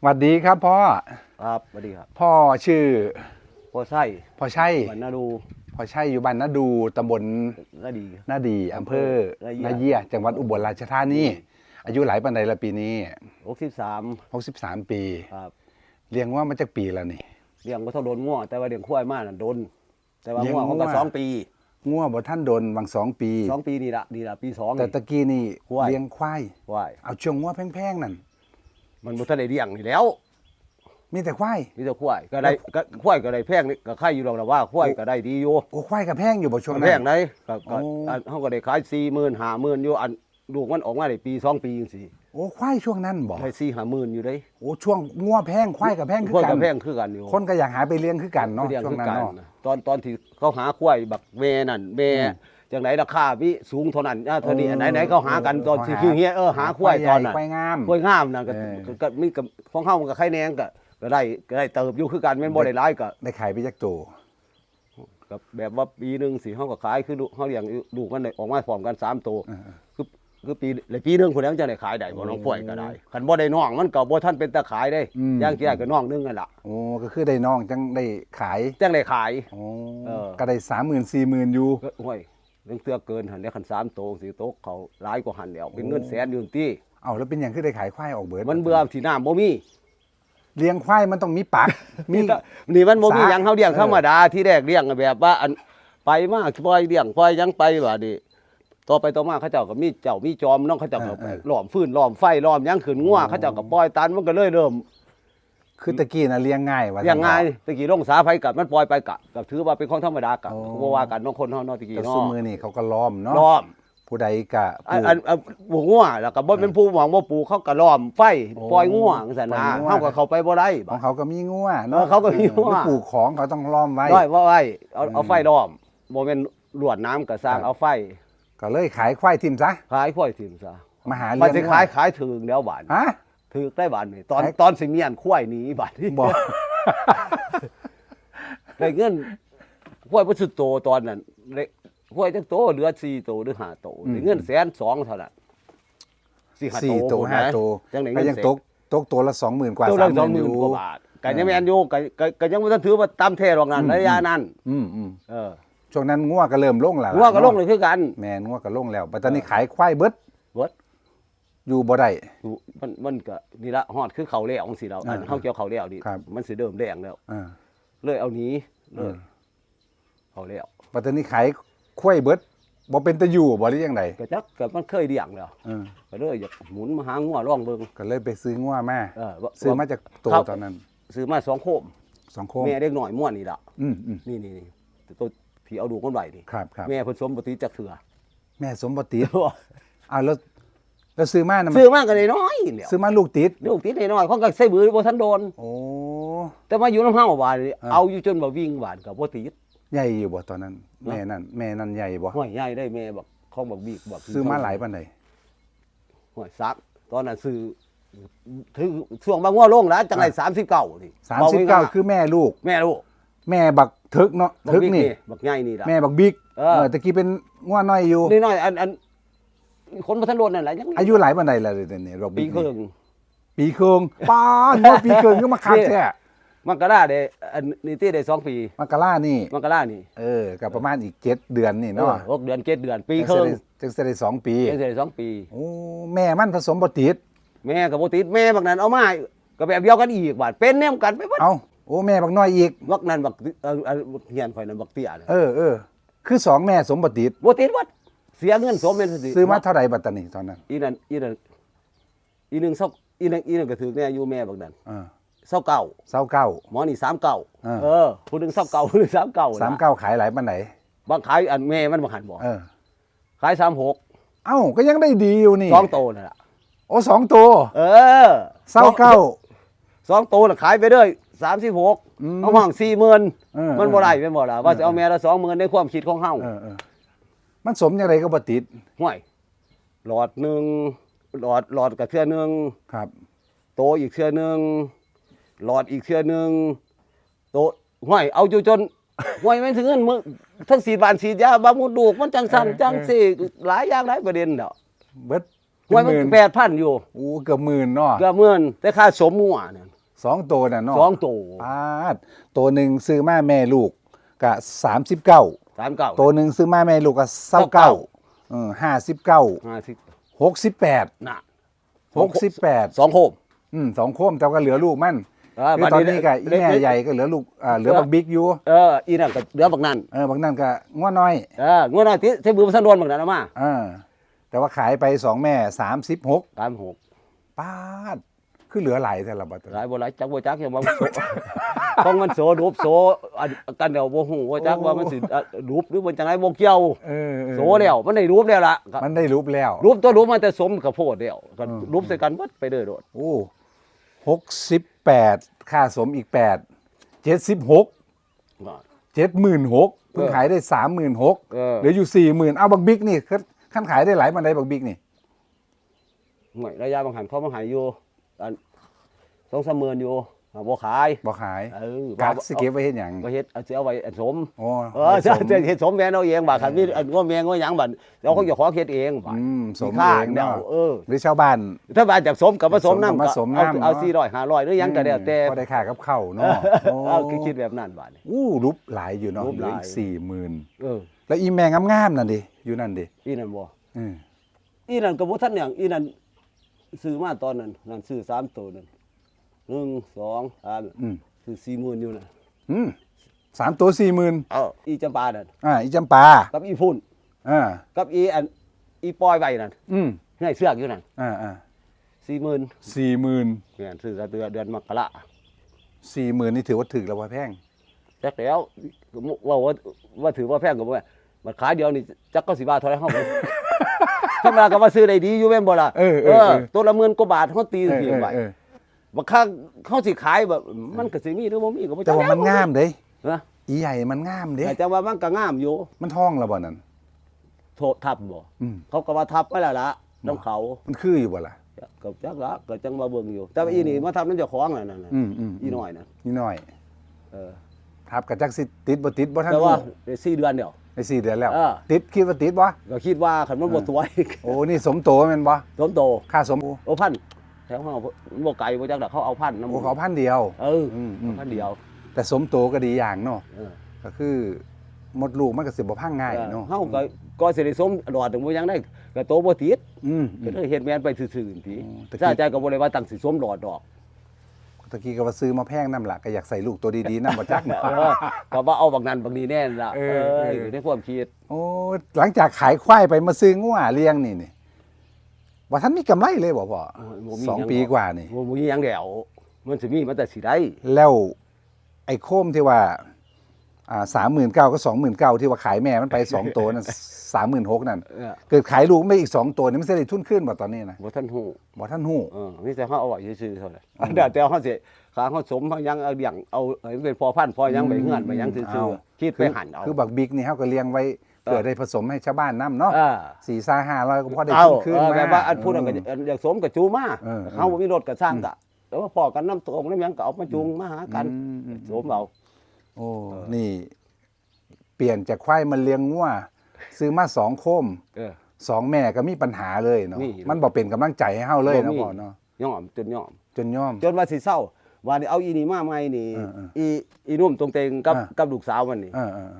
สวัสดีครับพ่อ ครับสวัสดีครับพ่อชื่อพ่อไส้พ่อใช่ บรรณาดูพ่อใช่อยู่บ้านนาดูตำบลก็ดี นาดีอำเภอนาเยียนาเยียจังหวัดอุบลราชธานีอายุหลายปันใดละปีนี้หกสิบสาม63ปีครับเลี้ยงว่ามาจากปีแล้วนี่เลี้ยงก็เท่าโดนง่วแต่ว่าเลี้ยงควายมากน่ะโดน แต่ว่าเลี้ยงง่วเขาก็งัวสองปีงัวบ่ท่านโดนวังสองปีสองปีนี่ละนี่ละปีสองแต่นี่ตะกี้นี่ควายเลี้ยงควายควาย เอาช่วงงัวแพงๆนั่น มันบ่ทันได้เลี้ยงนี่แล้วมีแต่ควายมีแต่ควายก็ได้ก็ควายก็ได้แพงนี่ก็ใครอยู่หรอกนะว่าควายก็ได้ดีอยู่โอ้ควายกับแพงอยู่บ่ช่วงแพนั้งนไหนก็ก็โอ้อั นเขาก็ได้ขายสี่หมื่นห้าหมื่นอยู่อันลูกมันออกมาได้ปีสองปีจังซี่โอ้ควายช่วงนั้นบ่ได้สี่ห้าหมื่นอยู่เด้โอ้ช่วงงัวแพงควายกับแพงคือควายกัก็นแพงคือกันอยู่ คนก็อยากหาไปเลี้ยงคือกันเนาะเลี้ยงช่วคืงอนั้นกันเนาะ นะตอนตอนที่เขาหาควายบักเวนั่นเวอืม จังไหนราคาวิสูงเท่านั้นอ่าเท่านี้เออไหนไหนเขาหากันตอนที่หา คือเฮียเออหาควายตอนนั้นควายงามควายงามนั่นก็เออ ก็ก็มีกับของเฮามันก็ไข่แนงก็ก็ได้ก็ได้เติบอยู่คือกันแม่นบ่ได้หลายก็ได้ขายไปจักตัวก็แบบว่าปีหนึงสิเฮาก็ขายคือลูกเฮาเลี้ยงลูกมันได้ออกมาพร้อมกันสามตัวเออคือคือปีเลยปีหนึงพุ่นแล้วมันจะได้ขายได้บ่น้องป่วยก็ได้คันบ่ได้น้องมันก็บ่ทันเป็นตาขายได้อืม อย่างที่ได้ก็น้องนึงนั่นล่ะโอ้ก็คือได้น้องจังได้ขายจังได้ขาย โอ้เออ ก็ได้สามหมื่นสี่หมื่นอยู่ก็ห้วย เรื่องเตือเกินหันแล้วคันสามโตสี่โตเขาหลายกว่าหันแล้วเป็นเงินแสนอยู่ที่เอาแล้วเป็นอย่างคือได้ขายควายออกเบิดมันเบื่อที่น้ำบ่มีเลี้ยงควายมันต้องมีปัก มีนี่มันบ่มีสาหยังเฮาเลี้ยงเออธรรมดาที่แรกเลี้ยงแบบว่าอันไปมาปล่อยเลี้ยงปล่อยหยังไปว่าดิต่อไปต่อมาเขาเจ้าก็มีเจ้ามีจอมน้องเขาเจ้าก็ล้อมฟื้นล้อมไฟล้อมหยังขึ้นงัวเขาเจ้าก็ปล่อยตันมันก็เลยเริ่ม คือตะกี้นะเลี้ยงง่ายว่าเลี้ยงง่ายตะกี้ลงสาไฟกับมันปล่อยไปกะก็ถือว่าเป็นของธรรมดากะโอ้บ่ว่ากันน้องคนเฮาเนาะตะกี้แต่เนาะซุมือนี่เขาก็ล้อมเนาะล้อมผู้ใดกะปอันลูกอันอันปลูกงัวแล้วก็บ่เป็นผู้หวังว่าปลูกเขาก็ล้อมไฟโอ้ปล่อยงัวจังซั่นปล่นะอยงัวเฮาก็เข้าไปบ่ได้ของเขาก็มีงัวเอเนาะอเขาก็มีงัว หรือปลูกของเขาต้องล้อมไว้ได้ว่าไว้เอาเอาอืมไฟล้อมบ่แม่นลวดน้ำก็สร้างครับ เอาไฟก็เลยขายควายทิมซะขายข้อยถิ่มซะมาหามัเลี้นยงสิขายขายถึงแล้วบาดฮะ ถึกได้บาดนี่ตอนขายตอนสิเมียนข้อยหนีบาดนี่บอกได้เงินข้อยบ่สุดโตตอนนั้นได้ข้อยจักโตเหลือ4โตหรือ5โตได้เงินแสนสองเท่านั้นสี่ห้าสี่โตตัวห้านะตัวจังได้ก็เงินยังแสนตกตกตัวละสองหมื่นกว่าตัวสาละมหสองมื่นหอมื่นยู่กว่าบาทก็ยังไม่อันอยู่ก็ก็ก็ยังไม่ต้องถือว่าตามแท้หรอกนั่นอืมระยะนั้นอืมอืมเออช่วงนั้นงัวก็เริ่มลงแล้วงัวก็ลงเลยคือกัน แมนงัวก็ลงแล้วปัตตานีขายควายเบิดเบิด อยู่บ่ได้อยู่มันมันก็นี่ละฮอดคือเขาแล้วจังซี่เราอันอ่าเฮาเกี่ยวเขาแล้วนี่ครับมันสิเริ่มแดงแล้วอ่าเลยเอาหนี้เลอืยมเขาแล้วปัตตานีขายควายเบิดบ่เป็นตะอยู่บ่หรือยังไงก็จักก็มันเคยเลี้ยงแล้วเออก็เลยอยากหมุนมาหางัวลองเบิ่งก็เลยไปซื้องัวมาเออว่าซื้อมาจากตัวครับตอนนั้น ซื้อมาสองโคมสองโคมแม่เด็กน้อยม่วนนี่ล่ะอืมอืมนี่นี่นี่ตัวที่เอาดูกคนไว้นี่ครับครับแม่ผสมปฏิจักเถื่อแม่สมบ่ติดอ้าวแล้ว แล้วซื้อมานะมันซื้อมาก็น้อยๆเดียวซื้อมาลูกติดลูกติดน้อยๆเขาก็ใส่บือบ่ทันโดน โอ้ แต่มาอยู่น้ำเฮาบาดนี่อ่า เอาอยู่จนบ่วิ่งบาดก็บ่ติด ใหญ่อยู่บ่ตอนนั้น แม่นั่นแม่นั่นใหญ่บ่ห้อยใหญ่ได้แม่บักของบักบีกบักซื้อมาหลายปานใดห้อยซัก ตอนนั้นซื้อถึงช่วงบางงัวลงแล้วจังได39นี่สามสิบเก้าคือแม่ลูก แม่ลูกแม่บักทึกเนาะบักทึกบิ๊กนี่ นี่บักใหญ่นี่ล่ะ แม่บักบิ๊กเออ เออตะกี้เป็นง่วน้อยอยู่ นี่น้อยอันอัน คนบ่ทันโดนนั่นแหละยังอายุหลายปานใดแล้วเดี๋ยวนี้บักปีบิ๊กครึ่นี่งปีครึ่งป้านว่าปีครึ่งก็มาคักแท้มันก็ได้ได้อันนี่ที่ได้สองปีมกรานี่ มันก็ได้นี่เออกับประมาณอีกเจ็ดเดือนนี่เนาะเออหกเดือนเจ็ดเดือน ปีครึ่งจังสิได้สองปีจังสิได้สองปี โอ้แม่มันผสมบ่ติดแม่กับบ่ติดแม่บักนั้นเอามาก็แบบเดียวกันอีกบาดเป็นแนมกันไปเบิดเอ้าโอ้แม่บักน้อยอีก บักนั้นบักเอ่อเอ่อบักเฮียนข่อยนั้นบักเตี้ยน่ะเออเออคือสองแม่สมบ่ติดบ่ติดวัด เสียเงินสมเป็นสิซื้อมาเท่าไหร่บัดตานีตอนนั้นอีนั่นอีนั่นอีหนึงเศร้าอีหนึงอีหนึงก็ถือแน่อยู่แม่บักนั้นเออเศร้าเก่าเศร้าเก้า หมอนี่สามเก่าอ่าเออผู้หนึงเศร้าเก่าผู้หนึงสามเก่าสามเก้าขายหลายปานไหนบางขายอันแม่มันบ่หันบ่เออ ขายสามหกเอ้าก็ยังได้ดีอยู่นี่สองโตนั่นล่ะโอ้สองตัวเออเศร้าเก้า สองโตน่ะขายไปเรื่อยสามสิบหกอืมเอาห้องสี่หมื่นเออมันบ่ได้เป็นบ่ล่ะว่าจะเอาแม่ละสองหมื่นในความคิดของเฮา เออเออ มันสมอย่างไรก็บ่ติดห่วยหลอดหนึ่งหลอดหลอดกับเทื่อหนึ่งครับ โตอีกเทื่อหนึ่งหลอดอีกเทื่อหนึ่งโตห่วยเอาอยู่จนห่วยไม่ถึงเงินมึงทั้งสีดบานสีดยาบามูดูกมันจังสั่นจังสิหลายอย่างหลายประเด็นเด้อเบิดหวยมันเป็นหมื่นแปดพันอยู่โอ้เกือบหมื่นเนาะเกือบหมื่นแต่ค่าสมงัวเนี่ยสองตัวน่ะเนาะสองตัวปาดตัวหนึ่งซื้อมาแม่ลูกกะสามสิบเก้า สามเก้าตัวหนึ่งซื้อมาแม่ลูกกะเศร้าเก้าเออห้าสิบเก้าห้าสิบหกสิบแปดน่ะหกสิบแปดสองโคมอืมสองโคมแต่ก็เหลือลูกมันเออคือบัดตอนนี้ก็อีเล็แม่ใหญ่ก็เหลือลูกอ่าเหลือบักบิ๊กอยู่เอออีนั่นก็เหลือบักนั่นเออบางนั่นก็ง้อน้อยเอองวดหน้าที่ใช้มือมันสันโดนบักนั่นเอามาเออแต่ว่าขายไปสองแม่สามสิบหกสามหกปาด คือเหลือหลายแต่ละบัตรหลายบ่หลายจักบ่จักอย่างว่ามันโซของมันโซรูปโซอันกันเดี๋ยวบ่ฮู้ว่าจักว่ามันสิอะรูปหรือมันจังไดบ่เกี่ยวเออเออโซแล้วมันได้รูปแล้วล่ะก็มันได้รูปแล้ว รูปตัวรูปมันแต่สมกับโพดเดียวก็อืมรูปใส่กันเบิดไปเด้อโดดโอ้หกสิบแปดค่าสมอีกแปดเจ็ดสิบหกเจ็ดหมื่นหกเพิ่งขายได้สามหมื่นหกเออเหลืออยู่สี่หมื่นเอาบักบิ๊กนี่ขั้นขายได้หลายมันได้บักบิ๊กนี่ห่วยระยะบางหันเขาบางหันอยู่ อันสองสามหมื่นอยู่อะบ่ขายบ่ขายเออกักสเก็บไว้เห็นอย่างก็เฮ็ดเอาสิเอาไว้อันสมโอ้เออจะจะเฮ็ดสมแม่นเอาเองบ่าคันมีอันว่าแม่งว่าหยังบัดเราเขาจะขอเฮ็ดเองบ่าอืมสมข้าเองเดียวเนาะเออหรือชาวบ้านถ้าบาจากสมกับผสมน้ำผสมกับผสมน้ำเอาเอาเนาะสี่ร้อยห้าร้อยหรือหยังก็แล้วแต่ก็ได้ค่ากับข้าวเนาะโอ้เอาคือคิดแบบนั้นบาดนี้อู้รูปหลายอยู่เนาะรูปเหลืออีหลากยสี่หมื่นเออแล้วอีแมงงามๆนั่นดิอยู่นั่นดิอีนั่นบ่อืมอีนั่นก็บ่ทันหยังอีนั่น ซื้อมาตอนนั้นนั่นซื้อสามตัวนั่นหนึ่งสองสามอืม ซื้อสี่หมื่นอยู่น่ะอืมสามตัวสี่หมื่นเอออีจำปานั่นอ่าอีจำปากับอีพุ่นอ่ากับอีอันอีปอยไว้นั่นอืมให้เสือกอยู่นั่นอ่าอ่าสี่หมื่นสี่หมื่นแม่นซื้อเดือนเดือนมกราสี่หมื่นนี่ถือว่าถึกแล้วว่าแพงจักแล้วว่าว่าว่าถือว่าแพงก็บ่แม่นมันขายเดียวนี่จักก็สิบาทเท่าไหร่เฮา ธรรมดาก็ว่าซื้อได้ดีอยู่แม่นบ่ล่ะเออเออเออ ตัวละหมื่นกว่าบาทเฮาตีเออเพียเองอไว้เออบางครั้งเขาสิขายแบบมันก็สิมีหรือบ่มีก็บ่แต่ว่ามันงามเด้นะอีใหญ่มันงามเด้แต่ว่ามันก็งามอยู่ มันท้องแล้วบ่นั่นโทษทับบ่อืมเขาก็ว่าทับไว้แล้วล่ะน้ำเขามันคืออยู่บ่ล่ะ ก็จักละก็จังมาเบิ่งอยู่ แต่ว่าอีนี่มาทับนั่นเจ้าของนั่นน่ะอืมอืมอีน้อยน่ะนี่น้อย เออทับกับจักสิติดบ่ติดบ่ทันแต่ว่ารู้ได้สี่เดือนเดียว ในสี่เดือนแล้ว เออ ติดคิดว่าติดบ่ก็คิดว่าคันมันบ่ตัวอีกโอ้นี่สมโตแม่นบ่สมโตค่าสมโอ้พันแถวเฮามันบ่ไกลบ่จักดอกเขาเอาพันนำโอ้เขาพันเดียว เอออืมอืมพันเดียวแต่สมโตก็ดีอย่างเนาะเออก็คือมดลูกมันก็สิบ่พังง่ายเนาะเฮาก็ก็สิได้สมดอดถึงบ่ยังได้ก็โตบ่ติดอืมอืก็มเลยเฮ็ดแม่นไปซื่อๆทีอ๋อแต่ถ้าคิดใจก็บ่ได้ว่าตั้งสิสมดอดดอก ตะกี้ก็ว่าซื้อมาแพงน้ำละก็อยากใส่ลูกตัวดีๆน้ำบ่จักเออก็ว่าเอาบักนั้นบักนี้แน่นล่ะเอเอออเอออยู่ในความคิด โอ้หลังจากขายควายไปมาซื้องัวเลี้ยงนี่นี่ว่าท่านมีกำไรเลยบ่พ่อโอ้ยบ่มีสองหยังปีหรอกกว่านี่ บ่มีหยังแล้วมันสิมีมันแต่สิได้แล้วไอ้โคมที่ว่าอ่า สามหมื่นเก้าก็สองหมื่นเก้าที่ว่าขายแม่มันไปสองตัวนั่นสามหมื่นหกนั่นเออ เกิดขายลูกไม่อีกสองตัวนี่มันจะได้ทุนขึ้นบ่ตอนนี้นะบ่ทันฮู้บ่ท่านหู้เออมีแต่เฮาเอาไว้ซื่อๆเท่านั้นเดี๋ยวแต่เฮาสิขาเฮาสมเฮายังเอาเลี้ยงเอาให้มันเป็นพอพันธุ์พอยังไปเฮือนไปยังซื่อเอาๆคิดไปหันเอาคือบักบิ๊กนี่เขาก็เลี้ยงไว้เพื่อได้ผสมให้ชาวบ้านน้ำเนาะเออ สี่ซ่าห้าร้อยก็พอได้เอาทุนขึ้นเออมา แบบว่าอันพูดอันก็อันอยากสมกับจูมาเออเฮาบ่มีรถก็สร้างกะแต่ว่าพอกันน้ำตรงน้ำหยังก็เอามาจูงมาหากันอืมอืม สมเอา โอ้นี่ เปลี่ยนจากควายมาเลี้ยงงัวซื้อมาสองโคมเออ สองแม่ก็มีปัญหาเลยเนาะมีมันบอกเป็นกำลังใจให้เฮาเลยบ่นะมีพ่อเนาะยอมจนยอม จนย่อม จนว่าสิเศร้าว่านี่เอาอีนี่มาใหม่นี่เออเอออีอีนุ่มตรงเตงกับอ่า กับลูกสาวมันนี่เออเออ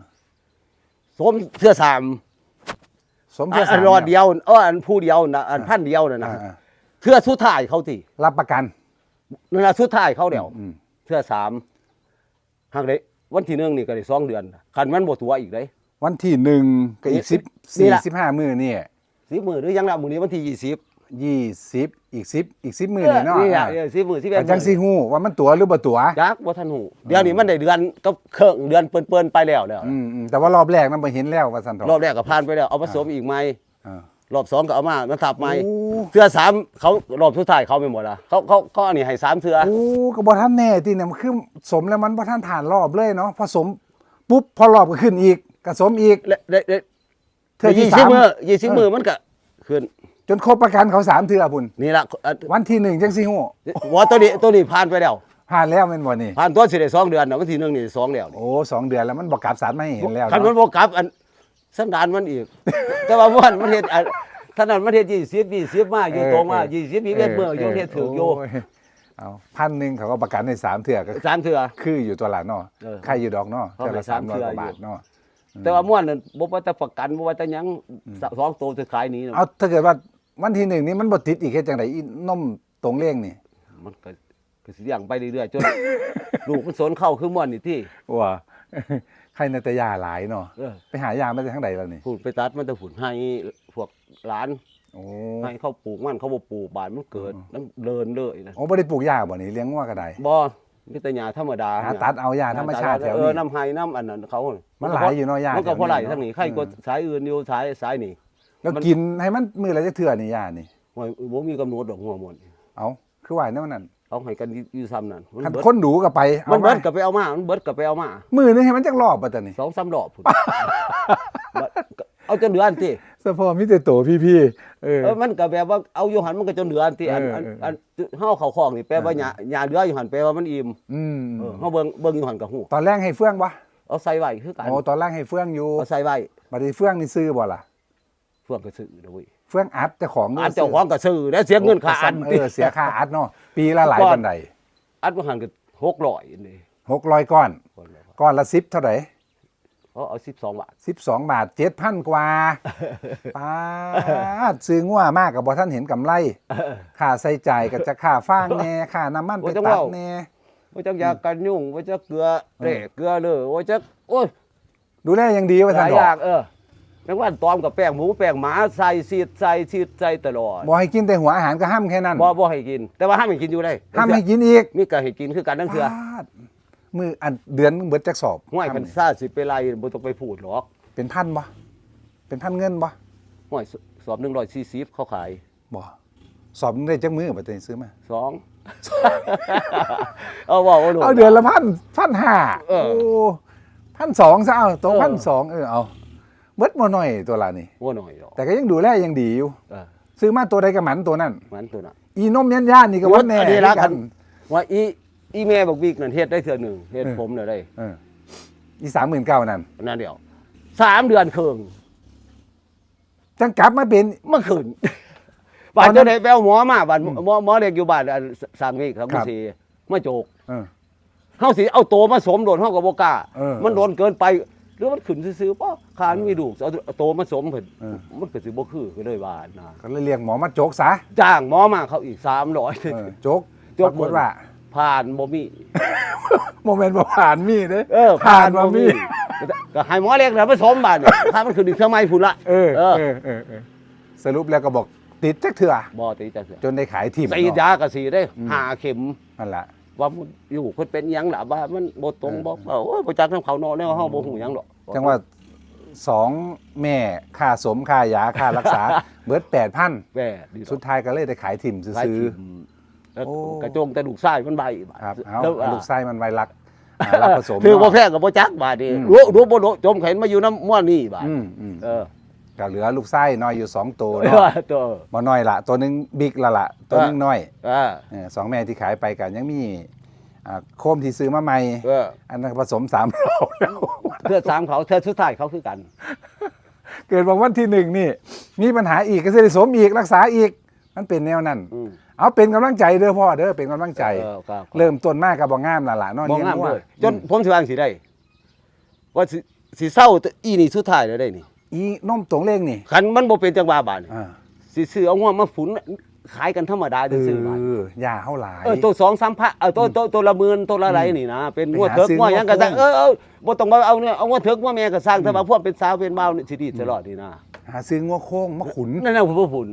สมเสื้อสามสมเพื่ออัสานมรอดเดียวเอออันผู้เดียวนะอันพันเดียวนะนะอ่าอ่าเสื้อสุดท้ายเขาที่รับประกันนั่นละสุดท้ายเขาเดียวอืมเสื้อสามหากได้ วันที่หนึ่งนี่ก็ได้สองเดือนคันมันบ่ตัวอีกเลย วันที่หนึ่งก็อีกนี่สิบนี่สี่ล่ะ สิบห้ามือนี่สิบมือหรือยังละมื้อนี้วันที่ยี่สิบยี่สิบอีกสิบอีกสิบมือนี่เนาะนี่อะอ่าสิบมือสิบเอ็ดแต่จังสิฮู้ว่ามันตัวหรือบ่ตัวจักบ่ทันหูเดี๋ยวนี้มันได้เดือนก็เครื่องเดือนเปิ้นๆไปแล้วแล้วอืมอืมแต่ว่ารอบแรกนั้นบ่เห็นแล้วว่าซั่นเถรอบอะแรกก็ผ่านไปแล้วเอาผสมอีกไหม อ่ารอบสองก็เอามามาทับไหมโอ้ เสื้อสามเขารอบสุดท้ายเขาไปหมดละเขาเขาเขาอันนี้ให้สามเสื้อ โอ้ก็บ่ทันแน่ที่เนี่ยมันคือสมแล้วมันบ่ทันผ่านรอบเลยเนาะพอสมปุ๊บพอรอบก็ขึ้นอีกก็สมอีก และและและเทื่อที่ยี่สิบสาม มือยี่สิบมือมันก็ขึ้นจนครบประกันเขาสามเทื่อพุ่นนี่ละอะวันที่หนึ่งจังสิฮู้ว่าตัวนี้ตัวนี้ผ่านไปแล้วผ่านแล้วแม่นบ่นี่ผ่านตัวสิได้สองเดือนนะวันที่หนึ่งนี่สองแล้วนี่ โอ้สองเดือนแล้วมันบอกกลับสารไม่เห็นแล้วคันมันเนาะบกกลับอันสันดานมันอีก แต่ว่ามันมันเห็นอัน ท่านั้นมันเฮ็ด20 20มาอยู่เออตรงมาเออ20 21เมื่ออยู่เฮ็ดถึกอยู่โเอาพันหนึ่งเขาก็ประกันในสามเถื่อก็สามเทื่อคืออยู่ตัวละเนาะเออค่าอยู่ดอกเนาะเขาเทื่อให้ละสามร้อยสามกว่าเทื่ออยู่บาทเนาะแต่ว่าม่วนนั่นบ่ว่าแต่ประกันบ่ว่าแต่หยังสองตัวสุดท้ายนี้น่ะเอาถ้าเกิดว่าวันที่หนึ่งนี้มันบ่ติดอีกแค่จังไดอีนมตรงเลี้ยงนี่ มันก็ก็สิเลี้ยงไปเรื่อยๆจนลูกมันสนเข้าคือม่วนนี่ที่ว่าใครนาตยาหลายเนาะเออไปหายามาจากทางใดแล้วนี่พูดไปตัดมันจะผุนให้พวก หลานโอ้ให้เขาปลูกมันเขาบ่ปลูกบานมันเกิดมันเดินเลยนะโอ้บ่ได้ปลูกหญ้าบ่นี่เลี้ยงงัวก็ได้บ่มีแต่หญ้าธรรมดาหาตัดเอาหญ้าธรรมชาติแถวเอนี้อน้ำไห้น้ำอันนั้นเขามัมันหลายอยู่เนาะหญ้ามันก็แถวนี้พอไหลเนาะทั้งนี้ใครก็เออสายอื่นอยู่สายสายนี่แล้วกินให้มันมื้อละจักเทื่อนี่หญ้านี่ว่าบ่มีกำหนดดอกหัวหมดเอาคือว่าแนวนั้นเอาให้กันอยู่ซ้ำนั่นมันคันเบิดคนดูก็ไปเอามันมาเบิดก็ไปเอามา มันเบิดก็ไปเอามา มือนึงให้มันจักรอบบ่ตะนี่สองสามรอบพุ่นเอาจนเหลืออันที่ สะพอมีแต่โตพี่ๆเออ เออมันก็แบบว่าเอาอยู่หันมันก็จนเหลืออันที่อันอันเออเออ อันเฮาเข้าคอกนี่แปลว่าหญ้าหญ้าเหลืออยู่หันแปลว่ามันอิ่มอืมเออเฮาเบิ่งเบิ่งอยู่หันกับฮู้ตอนแรกให้เฟื่องบ่เอาใส่ไว้คือกันโอ้ตอนแรกให้เฟื่องอยู่เอาใส่ไว้บัดนี้เฟื่องนี่ซื้อบ่ล่ะ เพื่อนก็ซื้อเด้อเว้ยเฟื่องอัดเจ้าของอันเจ้าของก็ซื้อแล้วเสียเงินค่าอันเออเสียค่าอัดเนาะปีละหลายปานใดอันบ่หันก็600นี่600ก้อน ก้อนละ10เท่าไหร่ เขาเอา12บาท12บาท7,000กว่าป้าดซื้องัวมากกับบ่ท่านเห็นกำไรค่าใส่จ่ายก็จะค่าฟางแน่ค่าน้ำมันไปตัดแน่ว่าจักยากันยุ่งว่าจักเกลือเร่เกลือเลยว่าจักโอ้ยดูแลอย่างดีว่าหท่าลานยดออกย่างเออนักวันตอมกับแป้งหมูแป้งหมาใส่ซีดใส่ซีดใส่ตลอดบ่ให้กินแต่หัวอาหารก็ห้ามแค่นั้นบ่บ่ให้กิน แต่ว่าห้ามให้กินอยู่ได้ห้ามให้กินอีกมีก็ให้กินคือกันทั้งเทื่อปาด มืออันเดือนเบิดจักสอบห้วยกันซ่าสิไปไล่บ่ต้องไปพูดหรอกเป็นพันบ่เป็นพันเงินบ่ห้วยสอบ140เขาขายบ่สอบได้จักมือบ่ได้ซื้อมาสองเอาว่าว่าหนูเอาเดือนละพันพันห้าเออโอ้พันสองซะเอาตัวเออพันสองเออเอาเบิดบ่หน่อยตัวละนี่ว่าหน่อยหรอกแต่ก็ยังดูแลยังดีอยู่เออซื้อมาตัวใดก็หมันตัวนั้นมันตัวน่ะอีนมยันย่านนี่ก็วันแน่อันนี้ละคือกันว่าอี อีแม่บอกวิกนั่นเฮ็ดได้เทื่อหนึงเฮ็ดเออ ผมน่ะได้เอออีสามหมื่นเก้านั่นนั่นเดียวสามเดือนครึ่งจังกลับมาเป็น เมื่อคืนตบ้าอนนนั้นเจ้าได้แปลหมอมาบ้านหมอหมอเด็กอยู่บ้านอันสร้างนี่ครับครับ สีมาโจกเออ เฮาสิเอาโตมาสมโดนเฮาก็บ่กล้าเออมันโดนเกินไปหรือมันขึ้นซื่อๆป่ะคานมีลูกเอาโตมาสมเพิ่นเออ มันก็สิบ่คือก็เลยว่านะก็เลยเรียกหมอมาโจกซะจ้างหมอมาเขาอีก300 เออโจกโจกปรากฏว่า ผ่านบ่มีโมเมนต์บ่ผ่านมีเด้เออผ่านบ่มี ก็ให้หมอเล็กน่ะผสมบ้านนี่ถ้ามันขึ้นอีกสมัยพุ่นละเออเออเออเออเออสรุปแล้วก็บอกติดจักเถื่อบ่ตีจังซี่จนได้ขายทีมใส่ยาก็สิได้หาเข็มนั่นแหละว่ามันอยู่เพิ่นเป็นหยังล่ะว่ามันบ่ตรงเออบ่เออโอ้ยบ่จักนํเขาเนาะแนวเฮาบ่ฮู้หยังดอกจังว่าสองแม่ค่าสมค่ายาค่ารักษาเบิดแปดพันแว่ดีสุดท้ายก็เลยได้ขายทีมขายซื้อถิ่ม แล้วโอ้ กระจงแต่ลูกไส้มันใบาทๆครับเอาแล้วเอาลูกไส้มันไวรักอ่ารักผสมคือบ่เนาะ แพงก็บ่จักบาดนี้อืม รู้รู้บ่รู้จมเข็นมาอยู่น้ำม่วนนี่บาดอืมอืมเออก็เหลือลูกไส้น้อยอยู่สองตัวเอเนาะอตัว บ่น้อยละตัวหนึงบิ๊กละละตัวหนึงน้อยเออเออสองแม่ที่ขายไปกันยังมีอ่าโคมที่ซื้อมาใหม่ เอออันนั้นผสมสามรอบแล้วเพื่อสามเขาเธอสุดท้ายเขาคือกัน เกิดวันวันที่หนึ่งนี่ มีปัญหาอีกก็จะได้สมอีกรักษาอีก มันเป็นแนวนั้น อืมเอาเป็นกำลังใจเด้อพ่อเด้อเป็นกำลังใจเออครับเริ่มต้นมากกับบ่งามและล่ะเนอนบ่เลี้ยงงามวัวเลยจนผมสิว่าจังสิได้ ว่าสิสิเศร้าแต่อีนี่สุดท้ายแล้วได้นี่อีนมตรงเล่งนี่คันมันบ่เป็นจังหวะบาดนี่อ่าสิซื้อเอางัวมาฝุนขายกันธรรมดาเอซื่อๆบาด อยาเฮาหลาย เออตัวสองสามพันเออตัวตัวตัวละหมื่นตัวละไรนี่นะเป็นงวดไปหาเถิกซื้องงวดหยังก็สร้างงวดเออเออบ่ต้องมาเอาเนี่ยเอางวดเถิกงวดแม่ก็สร้างแต่ว่าพวกเป็นสาวเป็นบ่าวนี่สิดีตลอดนี่นะหาซื้องัวโค้งมาขุนนั่นน่ะผู้ผุน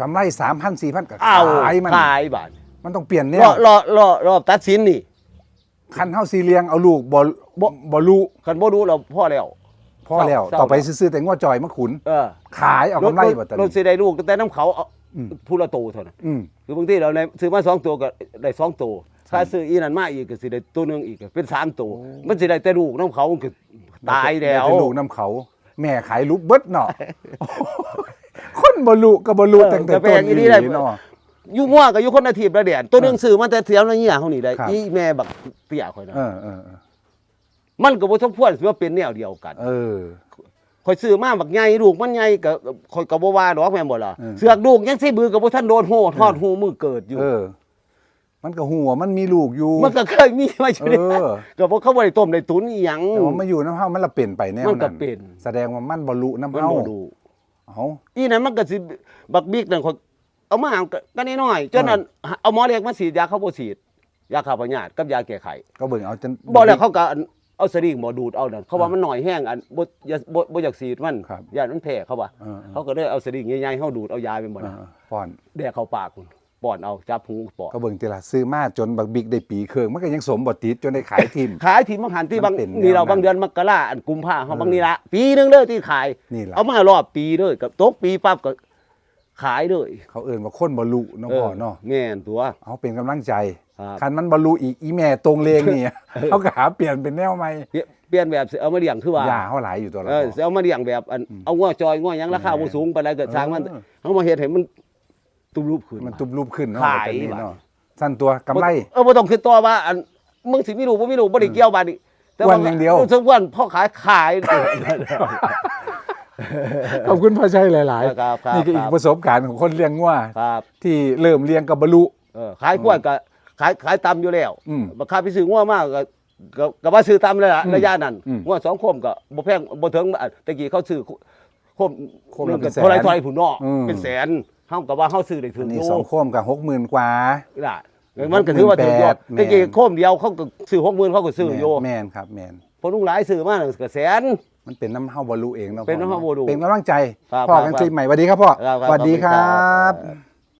กำไร3,000 4,000ก็อ้าวขายมันขายบาดมันต้องเปลี่ยนแนรอวรอรอรอบตัดสินนี่คันเฮาสีเลี้ยงเอาลูกบ่บ่บ่รู้คันบ่รู้เราพ่อแล้วพอแล้วเศร้าต่อไปซื้อๆแต่งัวจอยมาขุนเออขายเอากำไรบ่ตันรถสิได้ลูกแต่น้ำเขาเอาอืมผู้ละโตเท่านั้นอืมคือบางทีเราในซื้อมาสองตัวก็ได้สองตัวถ้าซื้ออีนั่นมาอีกก็สิได้ตัวหนึงอีกก็เป็นสามตัวมันสิได้แต่ลูกน้ำเขามันก็ตายแล้วได้ลูกน้ำเขา แม่ขายลูกเบิดเนาะค นบ่ลูกก็บ่ลูกเออตั้งแต่ก็แปลต้งนอีอีนี่นี่ได้เนาะอยู่งัวก็อยู่คนละทีบละเดียนตัวหนึงซื้อมาแต่เสียแล้วเนี่ยเฮานี่ได้ครับ อีแม่บักเตี้ยข่อยนะเออเออเออมันก็บ่สมควรสิว่าเป็นแนวเดียวกันเออ ข่อยซื้อมาบักใหญ่ลูกมันใหญ่ก็ข่อยก็บ่ว่าดอกแม่นบ่ล่ะเออ เสือกลูกยังสิมือก็บ่ทันโดนโหทอดหูมือเกิดอยู่ เออ มันก็หัวมันมีลูกอยู่ มันก็เคยมีมาอยู่เอในอก็บ่เขาบ่ได้ต้มได้ตุ๋นอีหยัง แต่ว่ามาอยู่น้ำเฮามันละเป็นไปแนวมันั้นก็เป็น แสดงว่ามันบรรลุน้ำมันเฮาบ่ดู เอาอีนั้นมันก็สิบักบิ๊กนั่นข่อยเอามาก็ก็น้อยๆจนนั้นเอาหมอเล็กมาฉีดยาเขาบ่ฉีดยาฆ่าพยาธิกับยาแก้ไขก็เบิ่งเอาจนบ่แล้วเขาก็อันเอาสลิงบ่ดูดเอานั่นเขาว่ามันหน่อยแห้งอันบ่อย่าบ่บ่อยากฉีดมันครับย่านมันแพ้เขาว่าเออๆเขาก็เลยเอาสลิงใหญ่ๆเฮาดูดเอายาไปหมดเอน่ะอป้อนแดกเข้าปากพุ่น ป้อนเอาจับหูป้อนก็เบิ่งทีละซื้อมาจนบักบิ๊กได้ปีเครื่องมันก็ยังสมบ่ติดจนได้ขายทิม ขายที่มังหันที่บางมันเป็นนี่เราแนวนั้นบางเดือนมกราอันกุมภาเฮาเออบางนี่ละปีหนึงเด้อที่ขายนี่ล่ะ เอามารอบปีเลยกับตกปีปั๊บก็ขายเลยเขาเอิ่นว่าคนบรรลุเนาะพ่อเนาะแม่นตัว เอาเป็นกำลังใจครับ คันมันบรรลุอีกอีแม่ตรงเลงนี่ เขาก็หาเปลี่ยนเป็นแนวใหม่เปลี่ยนเปลี่ยนแบบสิเอามาเลี้ยงคือว่า ยาเขาหลายอยู่ตัวละเออสิเอามาเลี้ยงแบบอันเอาง้อจอยง้อหยังราคาบ่สูงปานใดก็สร้างมันเออเฮามาเฮ็ดให้มัน ตุบรูปขึ้น มันตุบรูปขึ้นเนาะขายแบบนี้ว่ะเนาะสั้นตัวกำไร เออบ่ต้องคิดต่อว่าอันมึงสิมีลูกบ่มีลูกบ่ได้เกี่ยวบาดนี้วันอย่างเดียวทุกวันพ่อขายขาย ขอบคุณพ่อชัยหลาย ครับครับนี่ก็อีคกรับ ประสบการณ์ของคนเลี้ยงงัวครับ ที่เริ่มเลี้ยงกับบรรลุ เออขายกล้วยก็ขายขายตำอยู่แล้วอืมราคาไปซื้องัวมากก็ก็ก็ว่าซื้อตำเลยล่ะอืมระยะนั้นอืมงัวสองโคมก็บ่แพงบ่ถึงอะตะกี้เขาซื้อโคมโคมละเป็นแสนเท่าไหรเท่าไหรผู้นอกอืม เป็นแสน เฮาก็ว่าเฮาซื้อได้ถึอังนนี้อยู่สองโคมกับหกหมื่นกว่า ล่ะมันก็ถือว่าถือยอดแม่นตะกี้โคมเดียวเขาก็ซื้อ60,000เขาก็ซื้ออยู่แมนครับแมนพอลุงหลายซื้อมาก็แสน มันเป็นน้ำเฮาบรรลุเองเนาะเป็นน้ำเฮาบรรลุเป็นกำลังใจครับพ่อครับกันคลิปใหม่สวัสดีครับพ่อครับครับสวัสดีคขอบคุณรัครับ บ